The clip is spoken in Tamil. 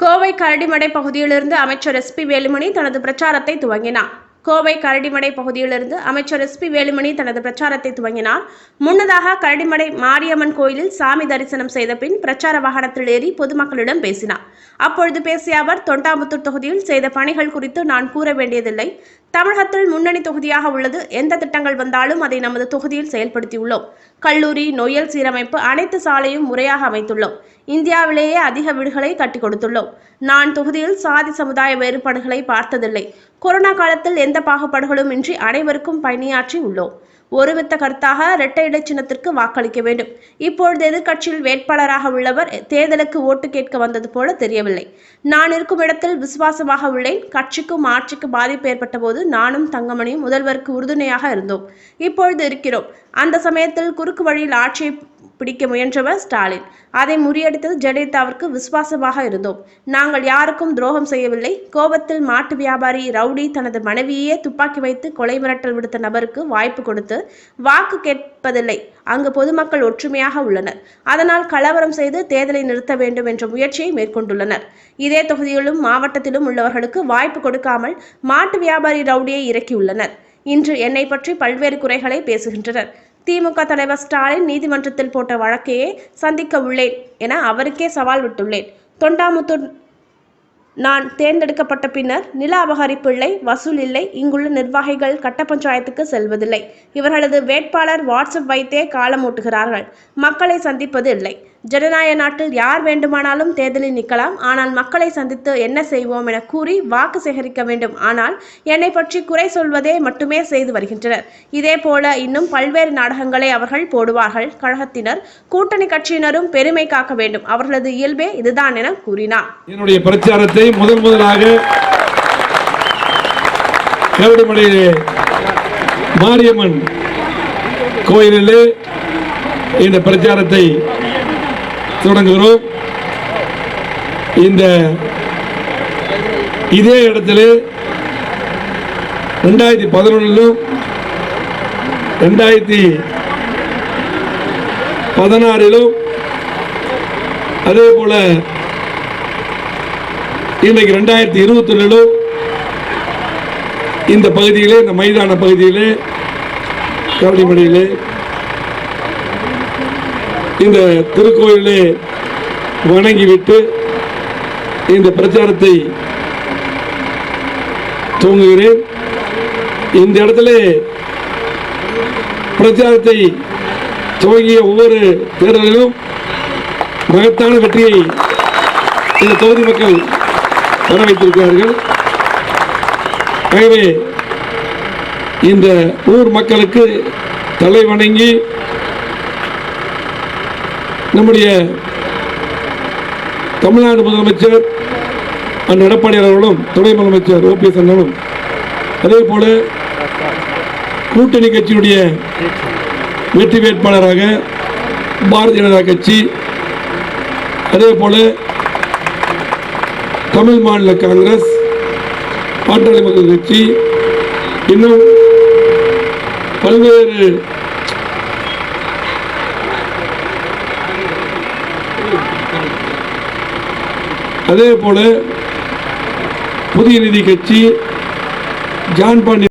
கோவை கரடிமடை பகுதியிலிருந்து அமைச்சர் எஸ்பி வேலுமணி தனது பிரச்சாரத்தை துவங்கினார். கோவை கரடிமடை பகுதியிலிருந்து அமைச்சர் எஸ்பி வேலுமணி தனது பிரச்சாரத்தை துவங்கினார். முன்னதாக கரடிமடை மாரியம்மன் கோயிலில் சாமி தரிசனம் செய்த பின் பிரச்சார வாகனத்தில் ஏறி பொதுமக்களிடம் பேசினார். அப்பொழுது பேசிய அவர் தொண்டாமுத்தூர் தொகுதியில் செய்த பணிகள் குறித்து நான் கூற வேண்டியதில்லை. தமிழகத்தில் முன்னணி தொகுதியாக உள்ளது. எந்த திட்டங்கள் வந்தாலும் அதை நமது தொகுதியில் செயல்படுத்தியுள்ளோம். கல்லூரி நொயல் சீரமைப்பு அனைத்து சாலையும் முறையாக அமைத்துள்ளோம். இந்தியாவிலேயே அதிக வீடுகளை கட்டி கொடுத்துள்ளோம். நான் தொகுதியில் சாதி சமுதாய வேறுபாடுகளை பார்த்ததில்லை. கொரோனா காலத்தில் எந்த பாகுபாடுகளும் இன்றி அனைவருக்கும் பணியாற்றி உள்ளோம். ஒருமித்த கருத்தாக இரட்டை இலை சின்னத்திற்கு வாக்களிக்க வேண்டும். இப்பொழுது எதிர்க்கட்சியில் வேட்பாளராக உள்ளவர் தேர்தலுக்கு ஓட்டு கேட்க வந்தது போல தெரியவில்லை. நான் இருக்கும் இடத்தில் விசுவாசமாக உள்ளேன். கட்சிக்கும் ஆட்சிக்கு பாதிப்பு ஏற்பட்ட போது நானும் தங்கமணியும் முதல்வருக்கு உறுதுணையாக இருந்தோம். இப்பொழுது இருக்கிறோம். அந்த சமயத்தில் குறுக்கு வழியில் ஆட்சியை பிடிக்க முயன்றவர் ஸ்டாலின். அதை முறியடித்தது ஜெயலலிதாவிற்கு விசுவாசமாக இருந்தோம். நாங்கள் யாருக்கும் துரோகம் செய்யவில்லை. கோபத்தில் மாட்டு வியாபாரி ரவுடி தனது மனைவியே துப்பாக்கி வைத்து கொலை மிரட்டல் விடுத்த நபருக்கு வாய்ப்பு கொடுத்து வாக்கு கேட்பதில்லை. அங்கு பொதுமக்கள் ஒற்றுமையாக உள்ளனர். அதனால் கலவரம் செய்து தேர்தலை நிறுத்த வேண்டும் என்ற முயற்சியை மேற்கொண்டுள்ளனர். இதே தொகுதியிலும் மாவட்டத்திலும் உள்ளவர்களுக்கு வாய்ப்பு கொடுக்காமல் மாட்டு வியாபாரி ரவுடியை இறக்கியுள்ளனர். இன்று என்னை பற்றி பல்வேறு குறைகளை பேசுகின்றனர். திமுக தலைவர் ஸ்டாலின் நீதிமன்றத்தில் போட்ட வழக்கையே சந்திக்க உள்ளேன் என அவருக்கே சவால் விட்டுள்ளேன். தொண்டாமுத்தூர் நான் தேர்ந்தெடுக்கப்பட்ட பின்னர் நில அபகரிப்பு இல்லை வசூல் இல்லை இங்குள்ள நிர்வாகிகள் கட்ட பஞ்சாயத்துக்கு செல்வதில்லை. இவர்களது வேட்பாளர் வாட்ஸ்அப் வைத்தே காலம் ஓட்டுகிறார்கள் மக்களை சந்திப்பது இல்லை. ஜனநாயக நாட்டில் யார் வேண்டுமானாலும் தேர்தலில் நிற்கலாம். ஆனால் மக்களை சந்தித்து என்ன செய்வோம் என கூறி வாக்கு சேகரிக்க வேண்டும். ஆனால் என்னை பற்றி குறை சொல்வதே மட்டுமே செய்து வருகின்றனர். இதே போல இன்னும் பல்வேறு நாடகங்களை அவர்கள் போடுவார்கள். கழகத்தினர் கூட்டணி கட்சியினரும் பெருமை காக்க வேண்டும். அவர்களது இயல்பே இதுதான் என கூறினார். என்னுடைய பிரச்சாரத்தை முதன் முதலாக மாரியம்மன் கோயிலிலே இந்த பிரச்சாரத்தை தொடங்குகிறோம். இந்த இதே இடத்துல ரெண்டாயிரத்தி பதினொன்றிலும் ரெண்டாயிரத்தி பதினாறிலும் அதே போல இன்றைக்கு ரெண்டாயிரத்தி இருபத்தி ஒன்றிலும் இந்த பகுதியிலே இந்த மைதான பகுதியிலே கரடிமலையிலே இந்த திருக்கோயிலே வணங்கிவிட்டு இந்த பிரச்சாரத்தை துவங்குகிறேன். இந்த இடத்துல பிரச்சாரத்தை துவங்கிய ஒவ்வொரு தேர்தலிலும் மகத்தான வெற்றியை இந்த தொகுதி மக்கள் பெற வைத்திருக்கிறார்கள் ஆகவே இந்த ஊர் மக்களுக்கு தலை வணங்கி நம்முடைய தமிழ்நாடு முதலமைச்சர் அந்த எடப்பாடி அவர்களும் துணை முதலமைச்சர் ஓபிஎஸ் அண்ணனும் அதே போல கூட்டணி கட்சியினுடைய வெற்றி வேட்பாளராக பாரதிய ஜனதா கட்சி அதே போல தமிழ் மாநில காங்கிரஸ் பாட்டாளி மக்கள் கட்சி இன்னும் பல்வேறு அதே போல புதிய நிதி கட்சி ஜான் பாண்டி